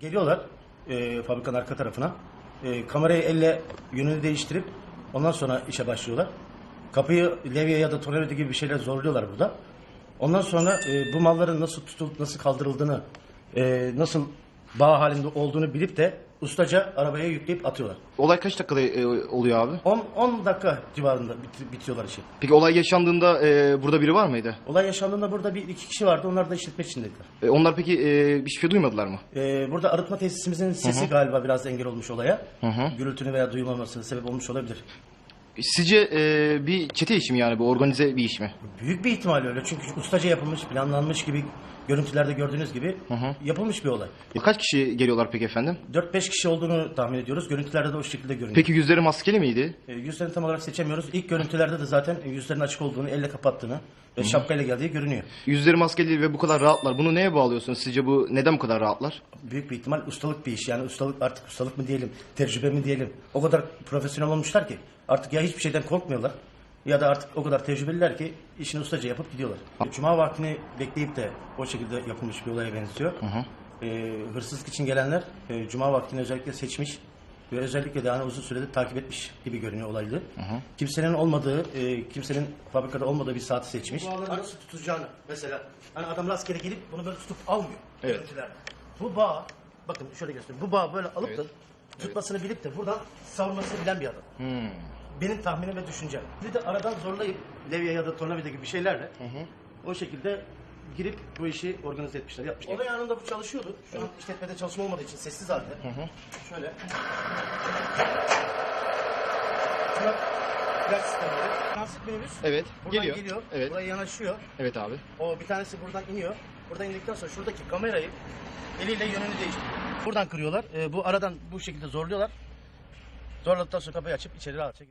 geliyorlar e, fabrikanın arka tarafına. E, kamerayı elle yönünü değiştirip ondan sonra işe başlıyorlar. Kapıyı levye ya da tornavida gibi bir şeyler zorluyorlar burada. Ondan sonra e, bu malların nasıl tutulup nasıl kaldırıldığını, e, nasıl bağ halinde olduğunu bilip de ustaca arabaya yükleyip atıyorlar. Olay kaç dakikada e, oluyor abi? 10, 10 dakika civarında bit- bitiyorlar işi. Peki olay yaşandığında e, burada biri var mıydı? Olay yaşandığında burada bir iki kişi vardı. Onlar da işletme içindeydiler. E, onlar peki e, bir şey duymadılar mı? Ee, burada arıtma tesisimizin sesi galiba biraz engel olmuş olaya. hı. Gürültünü veya duyulmamasına sebep olmuş olabilir. Sizce e, bir çete iş mi yani bu organize bir iş mi? Büyük bir ihtimal öyle. Çünkü ustaca yapılmış, planlanmış gibi görüntülerde gördüğünüz gibi yapılmış bir olay. Kaç kişi geliyorlar peki efendim? 4-5 kişi olduğunu tahmin ediyoruz. Görüntülerde de o şekilde görünüyor. Peki yüzleri maskeli miydi? Ee, yüzlerini tam olarak seçemiyoruz. İlk görüntülerde de zaten yüzlerin açık olduğunu, elle kapattığını ve şapkayla geldiği görünüyor. Yüzleri maskeli ve bu kadar rahatlar. Bunu neye bağlıyorsunuz? Sizce bu neden bu kadar rahatlar? Büyük bir ihtimal ustalık bir iş. Yani ustalık artık ustalık mı diyelim, tecrübe mi diyelim. O kadar profesyonel olmuşlar ki artık ya hiçbir şeyden korkmuyorlar ya da artık o kadar tecrübeliler ki işini ustaca yapıp gidiyorlar. Cuma vaktini bekleyip de o şekilde yapılmış bir olaya benziyor. Ee, hırsızlık için gelenler e, Cuma vaktini özellikle seçmiş ve özellikle de hani uzun süredir takip etmiş gibi görünüyor olaylı. Kimsenin olmadığı, e, kimsenin fabrikada olmadığı bir saati seçmiş. Nasıl tutacağını mesela hani adam rastgele gelip bunu böyle tutup almıyor. Evet. Bu bağ, bakın şöyle göstereyim. Bu bağ böyle alıp da tutmasını bilip de buradan savurmasını bilen bir adam. Benim tahminim ve düşüncem. Bir de aradan zorlayıp levye ya da tornavida gibi bir şeylerle o şekilde girip bu işi organize etmişler, yapmışlar. Olay anında bu çalışıyordu. Şu an işletmede çalışma olmadığı için sessiz halde. Şöyle. Şuna flash sistemleri. Transit minibüs. Evet, Buradan geliyor. geliyor. Evet. Buraya yanaşıyor. Evet abi. O bir tanesi buradan iniyor. Buradan indikten sonra şuradaki kamerayı eliyle yönünü değiştiriyor. Buradan kırıyorlar. Ee, bu aradan bu şekilde zorluyorlar. Zorladıktan sonra kapıyı açıp içeri rahatça.